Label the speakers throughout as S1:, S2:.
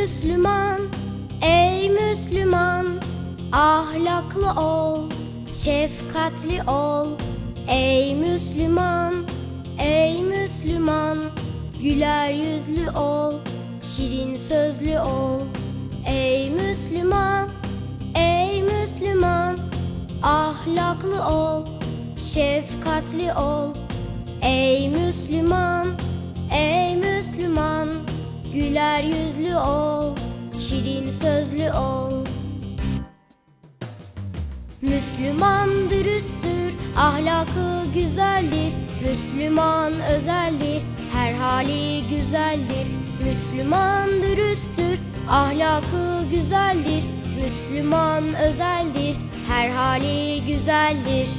S1: Müslüman, ey Müslüman, ahlaklı ol, şefkatli ol. Ey Müslüman, ey Müslüman, güler yüzlü ol, şirin sözlü ol. Ey Müslüman, ey Müslüman, ahlaklı ol, şefkatli ol. Ey Müslüman, ey Müslüman, güler yüzlü ol, şirin sözlü ol. Müslüman dürüsttür, ahlakı güzeldir. Müslüman özeldir, her hali güzeldir. Müslüman dürüsttür, ahlakı güzeldir. Müslüman özeldir, her hali güzeldir.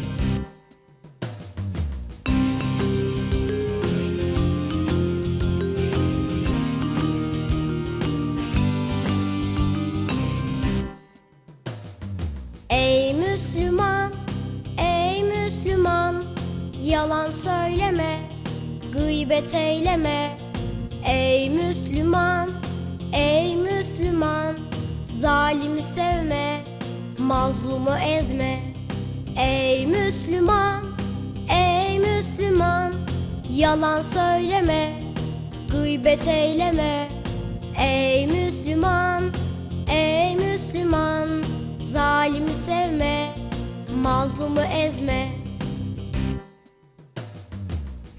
S1: Yalan söyleme, gıybet eyleme. Ey Müslüman, ey Müslüman, zalimi sevme, mazlumu ezme. Ey Müslüman, ey Müslüman, yalan söyleme, gıybet eyleme. Ey Müslüman, ey Müslüman, zalimi sevme, mazlumu ezme.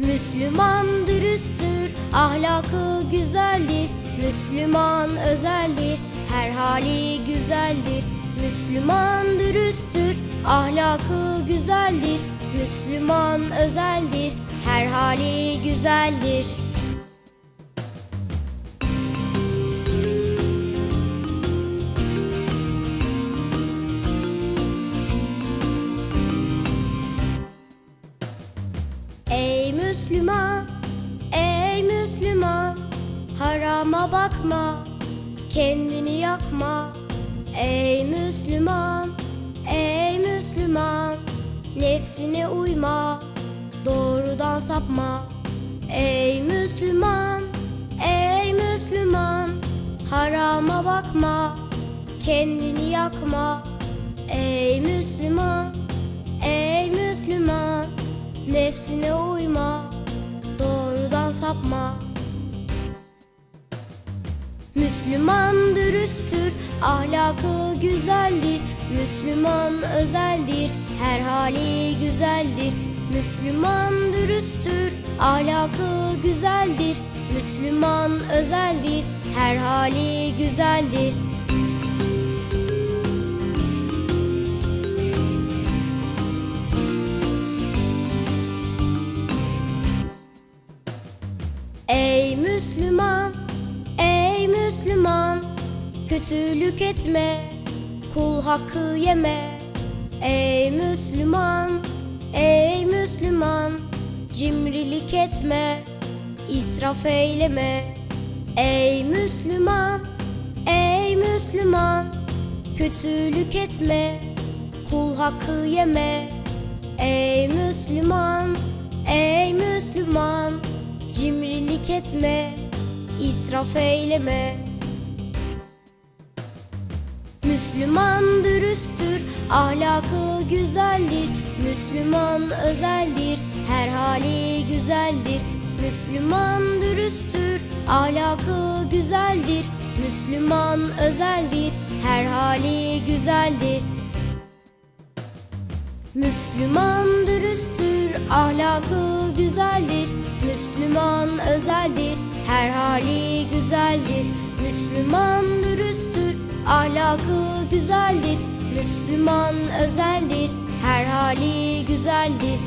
S1: Müslüman dürüsttür, ahlakı güzeldir. Müslüman özeldir, her hali güzeldir. Müslüman dürüsttür, ahlakı güzeldir. Müslüman özeldir, her hali güzeldir. Müslüman, ey Müslüman, harama bakma, kendini yakma. Ey Müslüman, ey Müslüman, nefsine uyma, doğrudan sapma. Ey Müslüman, ey Müslüman, harama bakma, kendini yakma. Ey Müslüman, ey Müslüman, Nefsine uyma, sapma. Müslüman dürüsttür, ahlakı güzeldir. Müslüman özeldir, her hali güzeldir. Müslüman dürüsttür, ahlakı güzeldir. Müslüman özeldir, her hali güzeldir. Müslüman, kötülük etme, kul hakkı yeme. Ey Müslüman, ey Müslüman, cimrilik etme, israf eyleme. Ey Müslüman, ey Müslüman, kötülük etme, kul hakkı yeme. Ey Müslüman, ey Müslüman, Cimrilik etme, israf eyleme. Müslüman dürüsttür, ahlakı güzeldir. Müslüman özeldir, her hali güzeldir. Müslüman dürüsttür, ahlakı güzeldir. Müslüman özeldir, her hali güzeldir. Müslüman dürüsttür, ahlakı güzeldir. Müslüman özeldir, her hali güzeldir. Müslüman dürüsttür, ahlakı güzeldir. Müslüman özeldir, her hali güzeldir.